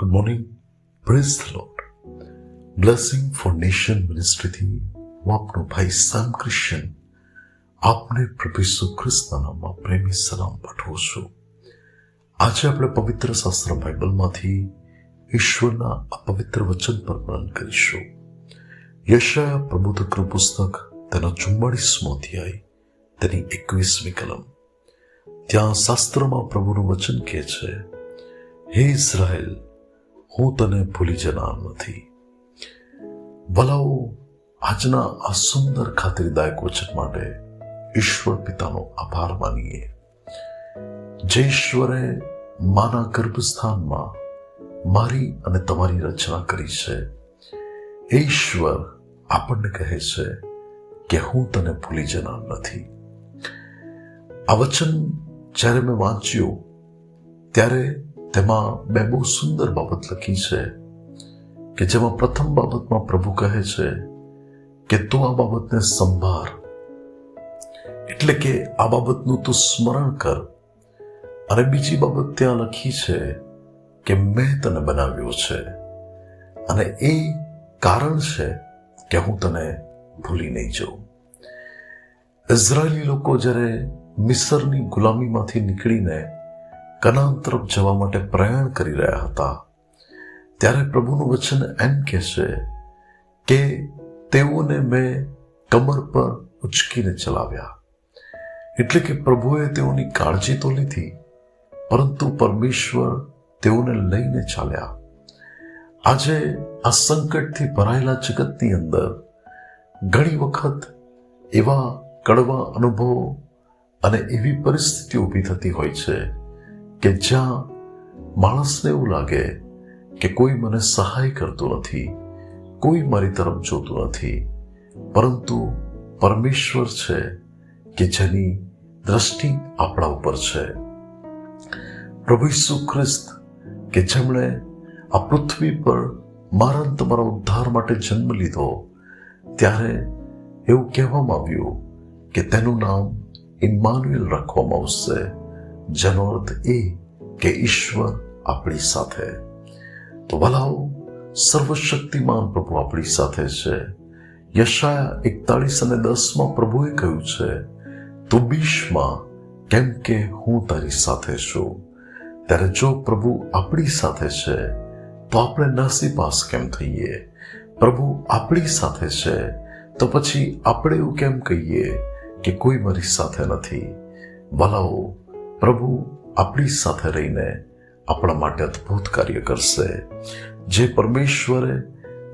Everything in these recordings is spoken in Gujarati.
Good morning praise Lord blessing for nation મિનિસ્ટ્રીથી હું આપનો ભાઈ સામ ક્રિશ્ચન આપને પ્રભુ ઈસુ પ્રેમી સલામ પાઠવું છું. આજે આપણે પવિત્ર શાસ્ત્ર બાઇબલમાંથી ઈશ્વરના આ પવિત્ર વચન પર મનન કરીશું. યશાયા પ્રબોધકનું પુસ્તક તેના ચુમ્માળીસમો અધ્યાય, તેની એકવીસમી કલમ. ત્યાં શાસ્ત્રમાં પ્રભુનું વચન કહે છે, હે ઇઝરાયલ હું તને ભૂલી જનાર નથી. ભલાઓ આજના આ સુંદર ખાતરીદાયક વચન માટે ઈશ્વર પિતાનો આભાર માનીએ. જે ઈશ્વરે માના ગર્ભસ્થાનમાં મારી અને તમારી રચના કરી છે ઈશ્વર આપણને કહે છે કે હું તને ભૂલી જનાર નથી. આ વચન જ્યારે મેં વાંચ્યું, ત્યારે તેમાં બે બહુ સુંદર બાબત લખી છે કે જેમાં પ્રથમ બાબતમાં પ્રભુ કહે છે કે તું આ બાબતને સંભાળ. એટલે કે આ બાબતનું તું સ્મરણ કર. અને બીજી બાબત ત્યાં લખી છે કે મેં તને બનાવ્યો છે. અને એ કારણ છે કે હું તને ભૂલી નહીં જાઉં. ઇઝરાયેલી લોકો જ્યારે મિસરની ગુલામીમાંથી નીકળીને કનાન તરફ જવા માટે પ્રયાણ કરી રહ્યા હતા. ત્યારે પ્રભુનું વચન એમ કહેશે કે તેઓને મેં કમર પર ઉચકીને ચલાવ્યા. એટલે કે પ્રભુએ તેઓની કાળજી તો લીધી, પરંતુ પરમેશ્વર તેઓને લઈને ચાલ્યા. આજે આ સંકટથી ભરાયેલા જગતની અંદર ઘણી વખત એવા કડવા અનુભવો અને એવી પરિસ્થિતિ ઊભી થતી હોય છે કે જ્યાં માણસને એવું લાગે કે કોઈ મને સહાય કરતું નથી, કોઈ મારી તરફ જોતું નથી. પરંતુ પરમેશ્વર છે કે જેની દ્રષ્ટિ આપણા ઉપર છે. પ્રભુ ઈસુ ખ્રિસ્ત કે જેમણે આ પૃથ્વી પર મારા તમારા ઉદ્ધાર માટે જન્મ લીધો, ત્યારે એવું કહેવામાં આવ્યું કે તેનું નામ ઇમ્માનુએલ રાખવામાં આવશે. જેનો અર્થ એ કે ઈશ્વર આપણી સાથે. તો ભલાઓ સર્વશક્તિમાન પ્રભુ આપણી સાથે છે. યશાયા એકતાળીસ અને દસમાં પ્રભુએ કહ્યું છે, તું બીશમાં કેમ કે હું તારી સાથે છું? ત્યારે જો પ્રભુ આપણી સાથે છે, તો આપણે નાસીપાસ કેમ થઈએ? પ્રભુ આપણી સાથે છે, તો પછી આપણે એવું કેમ કહીએ કે કોઈ મારી સાથે નથી? ભલાઓ પ્રભુ આપણી સાથે રહીને આપણા માટે અદ્ભુત કાર્ય કરશે. જે પરમેશ્વરે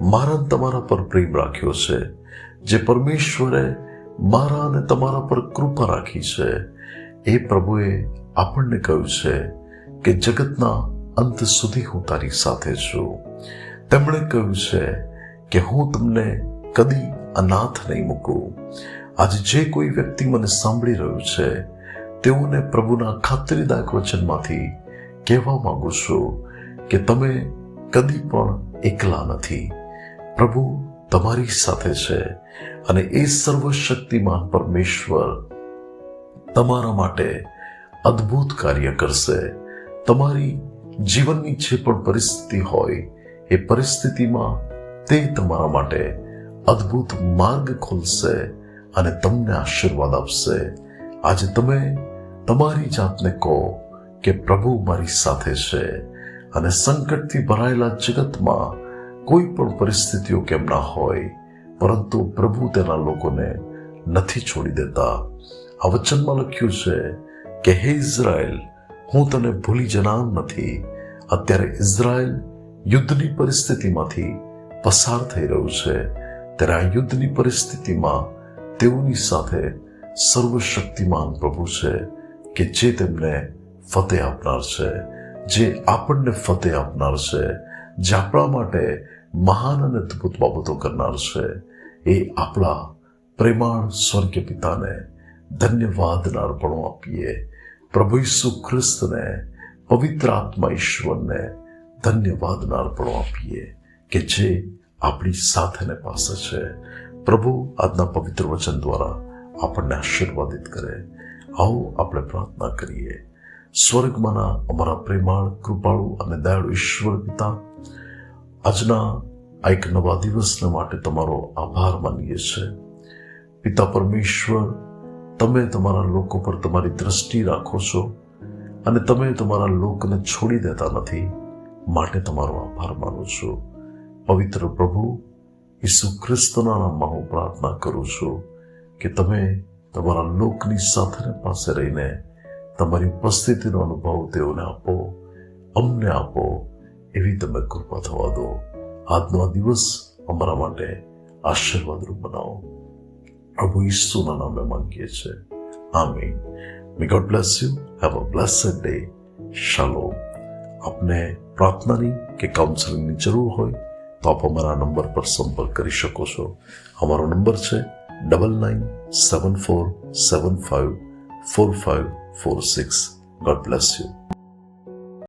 મારા તમારા પર પ્રેમ રાખ્યો છે, જે પરમેશ્વરે મારા અને તમારા પર કૃપા રાખી છે, એ પ્રભુએ આપણને કહ્યું છે કે જગતના અંત સુધી હું તારી સાથે છું. તેમણે કહ્યું છે કે હું તમને કદી અનાથ નહીં મૂકું. આજે જે કોઈ વ્યક્તિ મને સાંભળી રહ્યું છે તેઓને પ્રભુના ખાતરીદાયક વચનમાંથી કહેવા માંગુ છું કે તમે કદી પણ એકલા નથી. પ્રભુ તમારી સાથે છે અને એ સર્વશક્તિમાન પરમેશ્વર તમારા માટે અદ્ભુત કાર્ય કરશે. તમારી જીવનની જે પણ પરિસ્થિતિ હોય, એ પરિસ્થિતિમાં તે તમારા માટે અદ્ભુત માર્ગ ખોલશે અને તમને આશીર્વાદ આપશે. આજે તમે તમારી જાતને કહો કે પ્રભુ મારી સાથે છે અને સંકટથી ભરાયેલા જગતમાં કોઈ પણ પરિસ્થિતિઓ કેમ ના હોય, પરંતુ પ્રભુ તેના લોકોને નથી છોડી દેતા. આ વચનમાં લખ્યું છે કે હે ઇઝરાયલ, હું તને ભૂલી જનાર નથી. અત્યારે ઇઝરાયલ યુદ્ધની પરિસ્થિતિમાંથી પસાર થઈ રહ્યું છે. ત્યારે આ યુદ્ધની પરિસ્થિતિમાં તેઓની સાથે સર્વશક્તિમાન પ્રભુ છે. કે જે તેમને ફતેહ આપનાર છે, જે આપણને ફતેહ આપનાર છે, જે આપણા માટે મહાન અને અદ્ભુત બાબતો કરનાર છે, એ આપણા પ્રેમાળ સ્વર્ગીય પિતાને ધન્યવાદના અર્પણો આપીએ. પ્રભુ ઈસુ ખ્રિસ્તને, પવિત્ર આત્મા ઈશ્વરને ધન્યવાદના અર્પણો આપીએ કે જે આપણી સાથેને પાસે છે. પ્રભુ આજના પવિત્ર વચન દ્વારા આપણને આશીર્વાદિત કરે. આવો આપણે પ્રાર્થના કરીએ. સ્વર્ગમાંના અમારા પ્રેમાળ, કૃપાળુ અને દયાળુ ઈશ્વર પિતા, આજના આ એક નવા દિવસને માટે તમારો આભાર માનીએ છીએ પિતા પરમેશ્વર, તમે તમારા લોકો પર તમારી દ્રષ્ટિ રાખો છો અને તમે તમારા લોકને છોડી દેતા નથી, માટે તમારો આભાર માનું છું. પવિત્ર પ્રભુ, ઈસુ ખ્રિસ્તના નામમાં હું પ્રાર્થના કરું છું કે તમે તમારા લોકની સાથે પાસે રહીને તમારી ઉપસ્થિતિનો અનુભવ તેઓને આપો, અમને આપો, એવી તમે કૃપા થવા દો. આજનો આ દિવસ અમારા માટે આશીર્વાદરૂપ બનાવો. પ્રભુ ઈસુના નામે માંગીએ છીએ. આમીન. May God bless you have a blessed day શાલોમ આપને પ્રાર્થનાની કે કાઉન્સેલિંગની જરૂર હોય તો આપ અમારા નંબર પર સંપર્ક કરી શકો છો. અમારો નંબર છે double nine seven four seven five four five four six God bless you